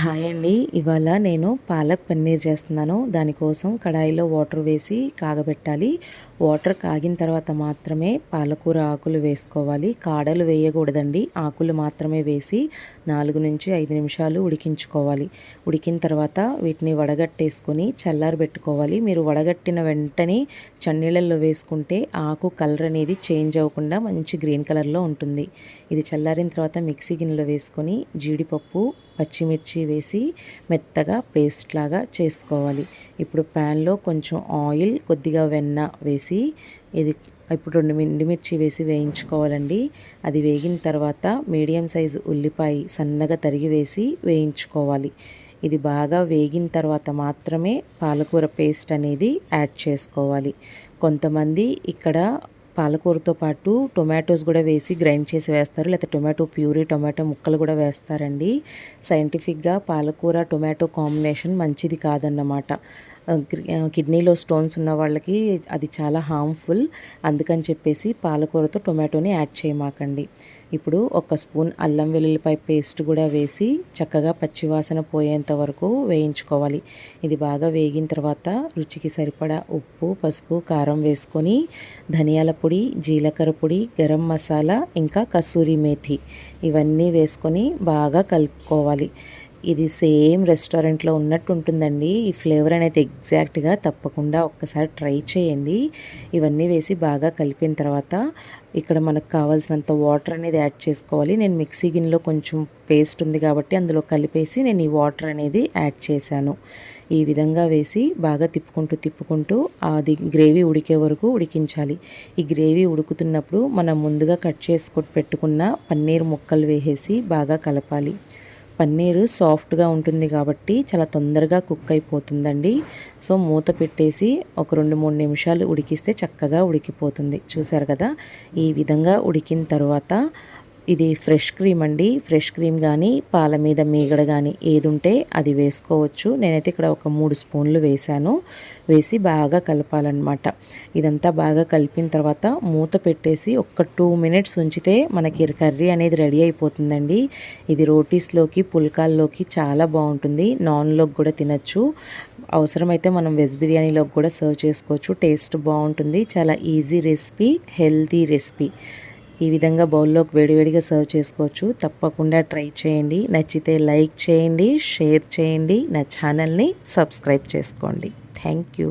Hi అండి. ఇవాళ నేను పాలక్ పన్నీర్ చేస్తున్నాను. దానికోసం కడాయిలో వాటర్ వేసి కాగబెట్టాలి. వాటర్ కాగిన తర్వాత మాత్రమే పాలకూర ఆకులు వేసుకోవాలి. కాడలు వేయకూడదండి. ఆకులు మాత్రమే వేసి నాలుగు నుంచి ఐదు నిమిషాలు ఉడికించుకోవాలి. ఉడికిన తర్వాత వీటిని వడగట్టేసుకొని చల్లారి పెట్టుకోవాలి. మీరు వడగట్టిన వెంటనే చన్నీళ్ళల్లో వేసుకుంటే ఆకు కలర్ అనేది చేంజ్ అవ్వకుండా మంచి గ్రీన్ కలర్లో ఉంటుంది. ఇది చల్లారిన తర్వాత మిక్సీ గిన్నెలో వేసుకొని జీడిపప్పు పచ్చిమిర్చి వేసి మెత్తగా పేస్ట్ లాగా చేసుకోవాలి. ఇప్పుడు ప్యాన్లో కొంచెం ఆయిల్ కొద్దిగా వెన్న వేసి ఇది ఇప్పుడు రెండు ఎండుమిర్చి వేసి వేయించుకోవాలండి. అది వేగిన తర్వాత మీడియం సైజు ఉల్లిపాయ సన్నగా తరిగి వేసి వేయించుకోవాలి. ఇది బాగా వేగిన తర్వాత మాత్రమే పాలకూర పేస్ట్ అనేది యాడ్ చేసుకోవాలి. కొంతమంది ఇక్కడ పాలకూరతో పాటు టొమాటోస్ కూడా వేసి గ్రైండ్ చేసి వేస్తారు. లేకపోతే టొమాటో ప్యూరీ టొమాటో ముక్కలు కూడా వేస్తారండి. సైంటిఫిక్గా పాలకూర టొమాటో కాంబినేషన్ మంచిది కాదన్నమాట. కిడ్నీలో స్టోన్స్ ఉన్న వాళ్ళకి అది చాలా హార్మ్ఫుల్. అందుకని చెప్పేసి పాలకూరతో టొమాటోని యాడ్ చేయమాకండి. ఇప్పుడు ఒక స్పూన్ అల్లం వెల్లుల్లిపాయ పేస్ట్ కూడా వేసి చక్కగా పచ్చివాసన పోయేంత వరకు వేయించుకోవాలి. ఇది బాగా వేగిన తర్వాత రుచికి సరిపడా ఉప్పు పసుపు కారం వేసుకొని ధనియాల పొడి జీలకర్ర పొడి గరం మసాలా ఇంకా కస్తూరి మేథి ఇవన్నీ వేసుకొని బాగా కలుపుకోవాలి. ఇది సేమ్ రెస్టారెంట్లో ఉన్నట్టు ఉంటుందండి ఈ ఫ్లేవర్ అనేది ఎగ్జాక్ట్గా తప్పకుండా ఒక్కసారి ట్రై చేయండి. ఇవన్నీ వేసి బాగా కలిపిన తర్వాత ఇక్కడ మనకు కావాల్సినంత వాటర్ అనేది యాడ్ చేసుకోవాలి. నేను మిక్సీ గిన్నెలో కొంచెం పేస్ట్ ఉంది కాబట్టి అందులో కలిపేసి నేను ఈ వాటర్ అనేది యాడ్ చేశాను. ఈ విధంగా వేసి బాగా తిప్పుకుంటూ తిప్పుకుంటూ అది గ్రేవీ ఉడికే వరకు ఉడికించాలి. ఈ గ్రేవీ ఉడుకుతున్నప్పుడు మనం ముందుగా కట్ చేసుకొని పెట్టుకున్న పన్నీర్ ముక్కలు వేసేసి బాగా కలపాలి. పన్నీరు సాఫ్ట్గా ఉంటుంది కాబట్టి చాలా తొందరగా కుక్ అయిపోతుందండి. సో మూత పెట్టేసి ఒక రెండు మూడు నిమిషాలు ఉడికిస్తే చక్కగా ఉడికిపోతుంది. చూసారు కదా? ఈ విధంగా ఉడికిన తర్వాత ఇది ఫ్రెష్ క్రీమ్ అండి. ఫ్రెష్ క్రీమ్ కానీ పాల మీద మీగడ కానీ ఏది ఉంటే అది వేసుకోవచ్చు. నేనైతే ఇక్కడ ఒక మూడు స్పూన్లు వేశాను. వేసి బాగా కలపాలన్నమాట. ఇదంతా బాగా కలిపిన తర్వాత మూత పెట్టేసి ఒక టూ మినిట్స్ ఉంచితే మనకి కర్రీ అనేది రెడీ అయిపోతుందండి. ఇది రోటీస్లోకి పుల్కాల్లోకి చాలా బాగుంటుంది. నాన్లోకి కూడా తినచ్చు. అవసరమైతే మనం వెజ్ బిర్యానీలోకి కూడా సర్వ్ చేసుకోవచ్చు. టేస్ట్ బాగుంటుంది. చాలా ఈజీ రెసిపీ హెల్తీ రెసిపీ. ఈ విధంగా బౌల్లోకి వేడివేడిగా సర్వ్ చేసుకోవచ్చు. తప్పకుండా ట్రై చేయండి. నచ్చితే లైక్ చేయండి షేర్ చేయండి. నా ఛానల్ని సబ్స్క్రైబ్ చేసుకోండి. Thank you.